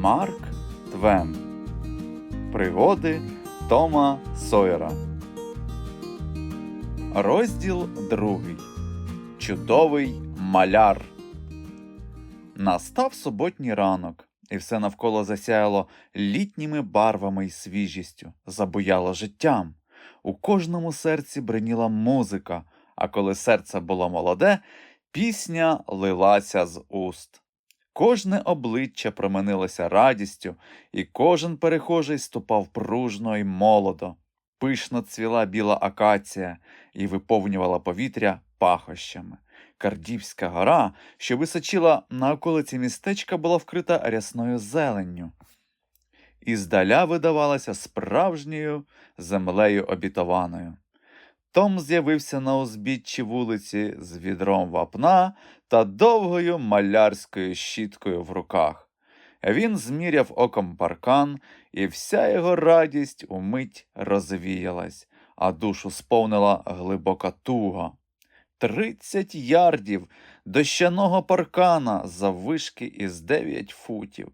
Марк Твен. Пригоди Тома Сойера. Розділ другий. Чудовий маляр. Настав суботній ранок, і все навколо засяяло літніми барвами й свіжістю, забуяло життям. У кожному серці бриніла музика, а коли серце було молоде, пісня лилася з уст. Кожне обличчя променилося радістю, і кожен перехожий ступав пружно й молодо. Пишно цвіла біла акація і виповнювала повітря пахощами. Кардівська гора, що височила на околиці містечка, була вкрита рясною зеленню. І здаля видавалася справжньою землею обітованою. Том з'явився на узбіччі вулиці з відром вапна та довгою малярською щіткою в руках. Він зміряв оком паркан, і вся його радість умить розвіялась, а душу сповнила глибока туга. Тридцять ярдів дощаного паркана заввишки із дев'ять футів.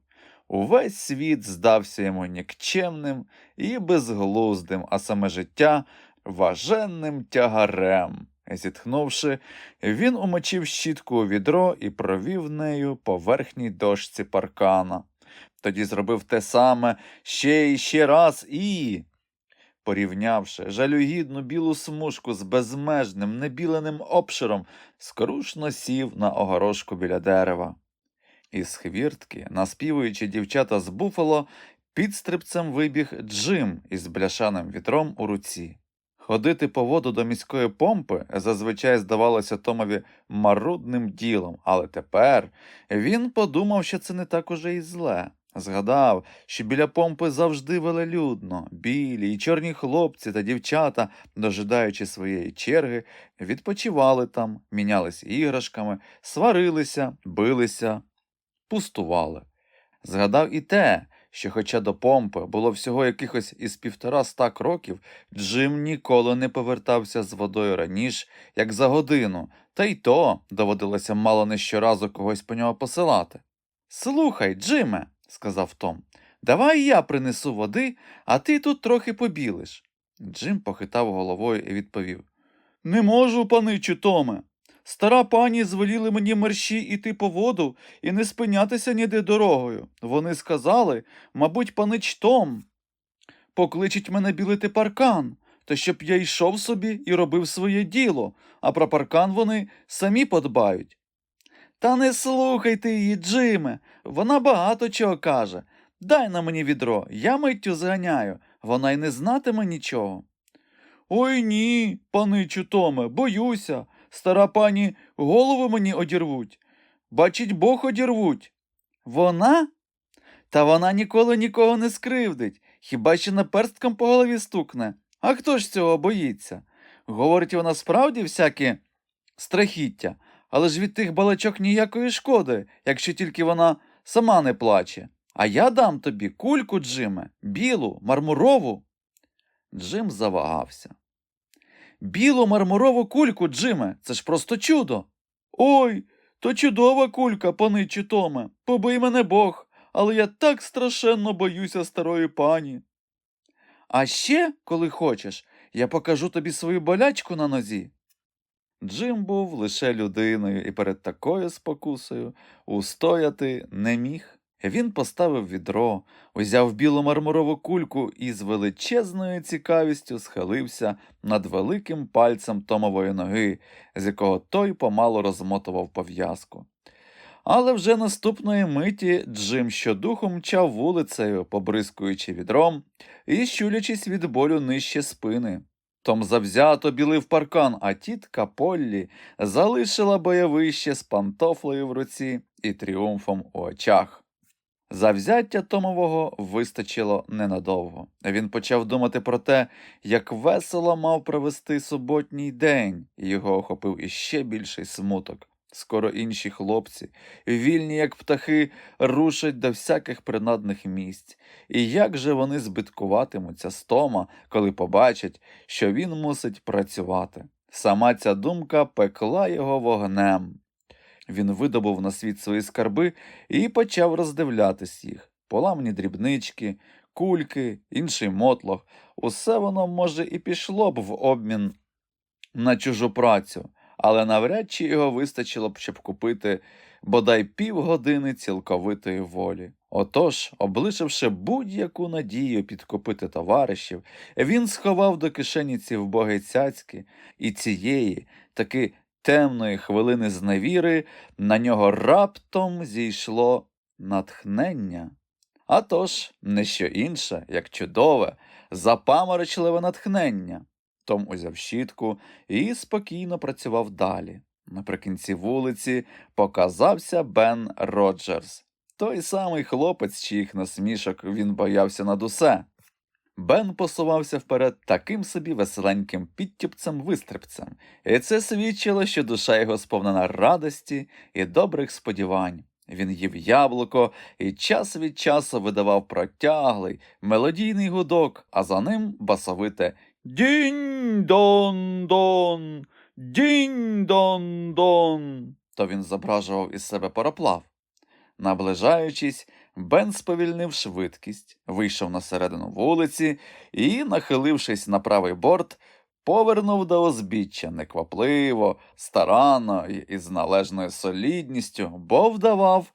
Увесь світ здався йому нікчемним і безглуздим, а саме життя важенним тягарем. Зітхнувши, він умочив щітку у відро і провів нею по верхній дошці паркана. Тоді зробив те саме ще і ще раз і. Порівнявши жалюгідну білу смужку з безмежним небіленим обширом, скрушно сів на огорошку біля дерева. Із хвіртки, наспівуючи дівчата з буфало, підстрибцем вибіг Джим із бляшаним вітром у руці. Ходити по воду до міської помпи зазвичай здавалося Томові марудним ділом, але тепер він подумав, що це не так уже і зле. Згадав, що біля помпи завжди велелюдно, білі й чорні хлопці та дівчата, дожидаючи своєї черги, відпочивали там, мінялись іграшками, сварилися, билися, пустували. Згадав і те, що, хоча до помпи було всього якихось із півтора ста кроків, Джим ніколи не повертався з водою раніше, як за годину, та й то доводилося мало не щоразу когось по нього посилати. Слухай, Джиме, сказав Том, давай я принесу води, а ти тут трохи побілиш. Джим похитав головою і відповів Не можу, паничу Томе. Стара пані звеліли мені мерщі іти по воду і не спинятися ніде дорогою. Вони сказали, мабуть, панич Том. Покличуть мене білити паркан, то щоб я йшов собі і робив своє діло, а про паркан вони самі подбають. Та не слухайте її, Джиме, вона багато чого каже. Дай на мені відро, я миттю зганяю, вона й не знатиме нічого. Ой ні, паничу Томе, боюся. Стара пані голову мені одірвуть. Бачить, Бог одірвуть. Вона? Та вона ніколи нікого не скривдить, хіба що наперстком по голові стукне. А хто ж цього боїться? Говорить вона справді всякі страхіття, але ж від тих балачок ніякої шкоди, якщо тільки вона сама не плаче. А я дам тобі кульку, Джиме, білу, мармурову. Джим завагався. Білу мармурову кульку, Джиме, це ж просто чудо. Ой, то чудова кулька, паничу Томе. Побий мене Бог, але я так страшенно боюся старої пані. А ще, коли хочеш, я покажу тобі свою болячку на нозі. Джим був лише людиною і перед такою спокусою устояти не міг. Він поставив відро, узяв білу мармурову кульку і з величезною цікавістю схилився над великим пальцем Томової ноги, з якого той помало розмотував пов'язку. Але вже наступної миті Джим щодуху мчав вулицею, побризкуючи відром і щулячись від болю нижче спини. Том завзято білив паркан, а тітка Поллі залишила бойовище з пантофлею в руці і тріумфом у очах. Завзяття Томового вистачило ненадовго. Він почав думати про те, як весело мав провести суботній день, і його охопив іще більший смуток. Скоро інші хлопці, вільні, як птахи, рушать до всяких принадних місць. І як же вони збиткуватимуться з Тома, коли побачать, що він мусить працювати? Сама ця думка пекла його вогнем. Він видобув на світ свої скарби і почав роздивлятись їх. поламані дрібнички, кульки, інший мотлох. Усе воно, може, і пішло б в обмін на чужу працю, але навряд чи його вистачило б, щоб купити бодай півгодини цілковитої волі. Отож, облишивши будь-яку надію підкупити товаришів, він сховав до кишені ці вбогі цяцьки, і цієї таки темної хвилини зневіри на нього раптом зійшло натхнення. А тож, не що інше, як чудове, запаморочливе натхнення. Том узяв щітку і спокійно працював далі. Наприкінці вулиці показався Бен Роджерс, той самий хлопець, чиїх насмішок він боявся над усе. Бен посувався вперед таким собі веселеньким підтюпцем-вистрибцем, і це свідчило, що душа його сповнена радості і добрих сподівань. Він їв яблуко і час від часу видавав протяглий, мелодійний гудок, а за ним басовите Дінь-дон-дон, дінь-дон-дон. То він зображував із себе пароплав. Наближаючись, Бен сповільнив швидкість, вийшов на середину вулиці і, нахилившись на правий борт, повернув до узбіччя неквапливо, старанно і із належною солідністю, бо вдавав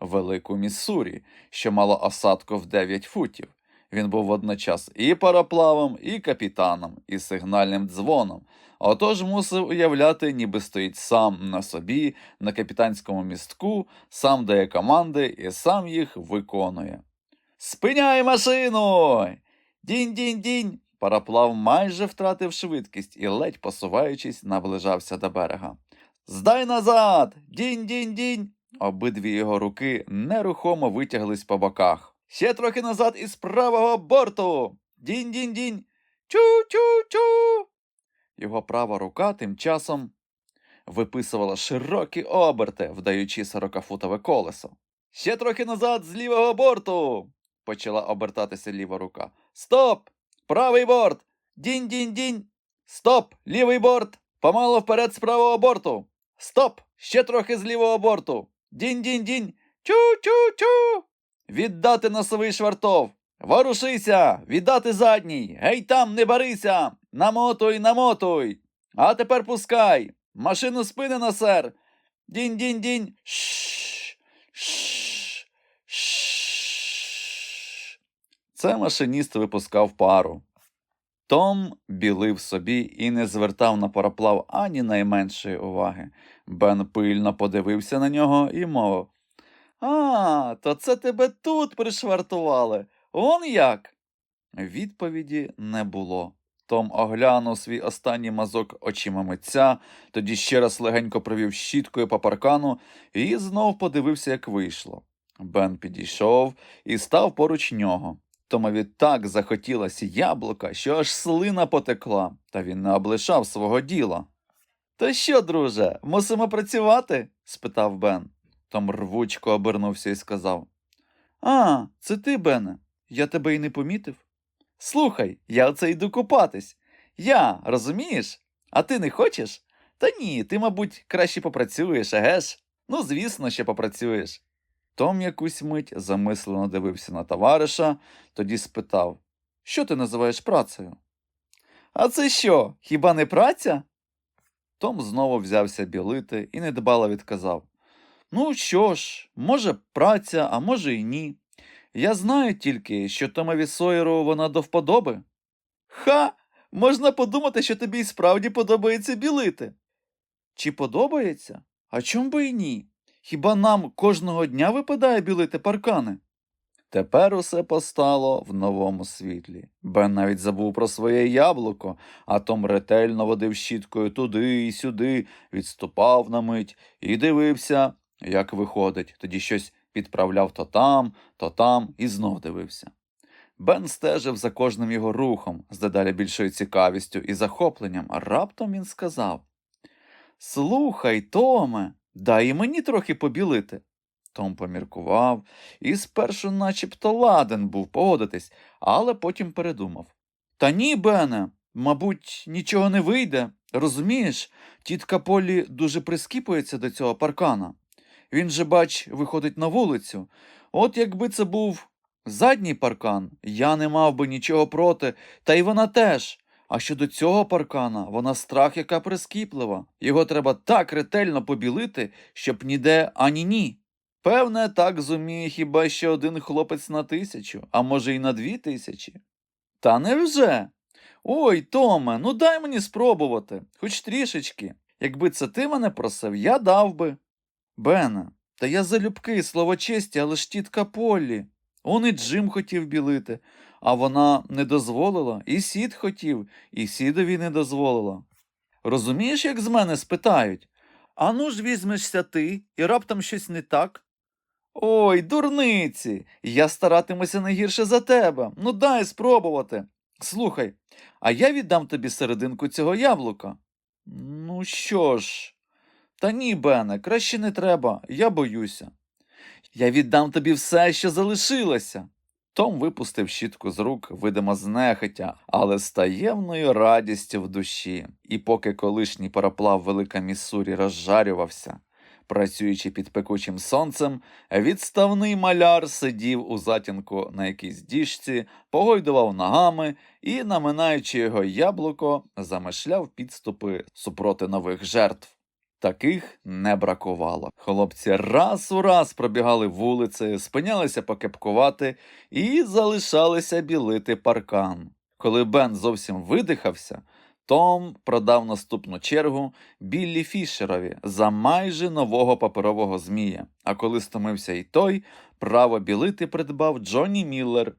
велику Міссурі, що мало осадку в 9 футів. Він був водночас і пароплавом, і капітаном, і сигнальним дзвоном. Отож мусив уявляти, ніби стоїть сам на собі, на капітанському містку, сам дає команди і сам їх виконує. Спиняй машину! Дінь-дінь-дінь! Пароплав майже втратив швидкість і, ледь посуваючись, наближався до берега. Здай назад! Дінь-дінь-дінь! Обидві його руки нерухомо витяглись по боках. Ще трохи назад із правого борту. Дінь-дінь-дінь. Чу-чу-чу. Його права рука тим часом виписувала широкі оберти, вдаючи сорокафутове колесо. Ще трохи назад з лівого борту. почала обертатися ліва рука. Стоп! Правий борт! Дінь-дінь-дінь! Стоп! Лівий борт! Помало вперед з правого борту! Стоп! Ще трохи з лівого борту! Дінь-дінь-дінь! Чу-чу-чу! Віддати носовий швартов! Ворушися! Віддати задній! Гей там, не барися! Намотуй, намотуй! А тепер пускай! Машину спинено, сер! Дінь-дінь-дінь! Шш! Шш! Шш! Це машиніст випускав пару. Том білив собі і не звертав на пароплав ані найменшої уваги. Бен пильно подивився на нього і мовив А, то це тебе тут пришвартували. Он як? Відповіді не було. Том оглянув свій останній мазок очима митця, тоді ще раз легенько провів щіткою по паркану і знов подивився, як вийшло. Бен підійшов і став поруч нього. Томові так захотілося яблука, що аж слина потекла, та він не облишав свого діла. То що, друже, мусимо працювати? спитав Бен. Том рвучко обернувся і сказав А, це ти, Бене. Я тебе й не помітив. Слухай, я оце йду купатись. Я, розумієш? А ти не хочеш? Та ні, ти, мабуть, краще попрацюєш, еге ж? Ну, звісно, ще попрацюєш. Том якусь мить замислено дивився на товариша, тоді спитав Що ти називаєш працею? А це що, хіба не праця? Том знову взявся білити і недбало відказав Ну що ж, може, праця, а може й ні. Я знаю тільки, що Томові Сойеру вона до вподоби. Ха! Можна подумати, що тобі й справді подобається білити. Чи подобається? А чом би й ні? Хіба нам кожного дня випадає білити паркани? Тепер усе постало в новому світлі. Бен навіть забув про своє яблуко, а Том ретельно водив щіткою туди і сюди, відступав на мить і дивився, як виходить, тоді щось підправляв то там, то там і знов дивився. Бен стежив за кожним його рухом з дедалі більшою цікавістю і захопленням, а раптом він сказав Слухай, Томе, дай і мені трохи побілити. Том поміркував і спершу начебто ладен був погодитись, але потім передумав. Та ні, Бене, мабуть, нічого не вийде. Розумієш, тітка Полі дуже прискіпується до цього паркана. Він же, бач, виходить на вулицю. От якби це був задній паркан, я не мав би нічого проти, та й вона теж. А щодо цього паркана, вона страх яка прискіплива. Його треба так ретельно побілити, щоб ніде ані ні. Певне, так зуміє хіба ще один хлопець на тисячу, а може й на дві тисячі. Та невже? Ой, Томе, ну дай мені спробувати, хоч трішечки. Якби це ти мене просив, я дав би. Бене, та я залюбки, слово честі, але ж тітка Поллі. Он і Джим хотів білити, а вона не дозволила, і сід хотів, і сідові не дозволила. Розумієш, як з мене спитають? А ну ж візьмешся ти, і раптом щось не так. Ой, дурниці, я старатимуся не гірше за тебе. Ну дай спробувати. Слухай, а я віддам тобі серединку цього яблука. Ну що ж, та ні, Бене, краще не треба, я боюся. Я віддам тобі все, що залишилося. Том випустив щітку з рук, видимо, знехотя, але з таємною радістю в душі. І поки колишній пароплав Велика Міссурі розжарювався, працюючи під пекучим сонцем, відставний маляр сидів у затінку на якійсь діжці, погойдував ногами і, наминаючи його яблуко, замишляв підступи супроти нових жертв. Таких не бракувало. Хлопці раз у раз пробігали вулицею, спинялися покепкувати і залишалися білити паркан. Коли Бен зовсім видихався, Том продав наступну чергу Біллі Фішерові за майже нового паперового змія. А коли стомився і той, право білити придбав Джонні Міллер,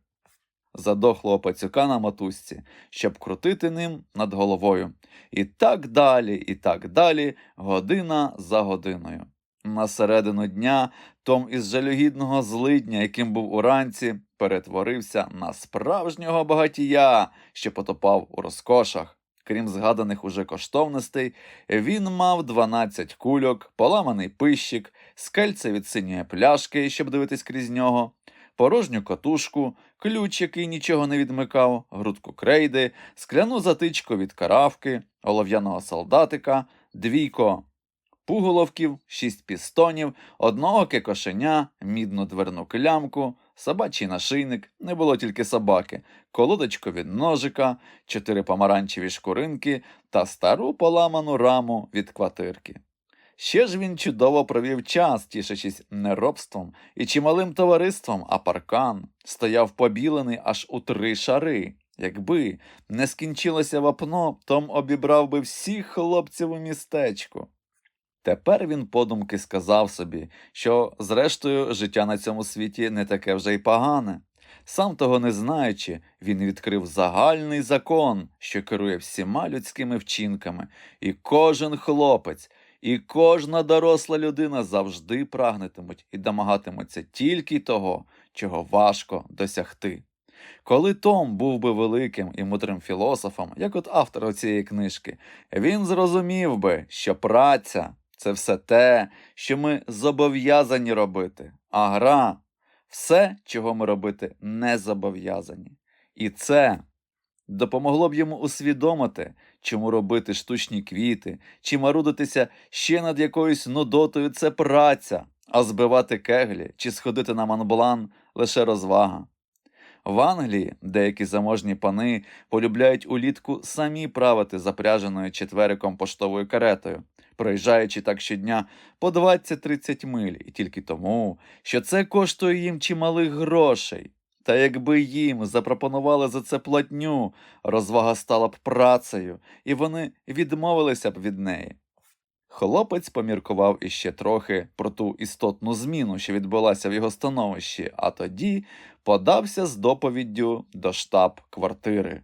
задохлого пацюка на мотузці, щоб крутити ним над головою. І так далі, і так далі, година за годиною. На середину дня Том із жалюгідного злидня, яким був уранці, перетворився на справжнього багатія, що потопав у розкошах. Крім згаданих уже коштовностей, він мав 12 кульок, поламаний пищик, скельце від синьої пляшки, щоб дивитись крізь нього, порожню катушку, ключ, який нічого не відмикав, грудку крейди, скляну затичку від каравки, олов'яного солдатика, двійко пуголовків, шість пістонів, одного кошеня, мідну дверну клямку, собачий нашийник, не було тільки собаки, колодочку від ножика, чотири помаранчеві шкуринки та стару поламану раму від квартирки. Ще ж він чудово провів час, тішачись не робством і чималим товариством, а паркан стояв побілений аж у три шари. Якби не скінчилося вапно, Том обібрав би всіх хлопців у містечку. Тепер він подумки сказав собі, що, зрештою, життя на цьому світі не таке вже й погане. Сам того не знаючи, він відкрив загальний закон, що керує всіма людськими вчинками, і кожен хлопець, і кожна доросла людина завжди прагнетимуть і домагатимуться тільки того, чого важко досягти. Коли Том був би великим і мудрим філософом, як от автор цієї книжки, він зрозумів би, що праця це все те, що ми зобов'язані робити, а гра все, чого ми робити не зобов'язані. І це допомогло б йому усвідомити, чому робити штучні квіти, чи марудитися ще над якоюсь нудотою це праця, а збивати кеглі чи сходити на манблан лише розвага. В Англії деякі заможні пани полюбляють улітку самі правити запряженою четвериком поштовою каретою, проїжджаючи так щодня по 20-30 миль, і тільки тому, що це коштує їм чималих грошей. Та якби їм запропонували за це платню, розвага стала б працею, і вони відмовилися б від неї. Хлопець поміркував іще трохи про ту істотну зміну, що відбулася в його становищі, а тоді подався з доповіддю до штаб-квартири.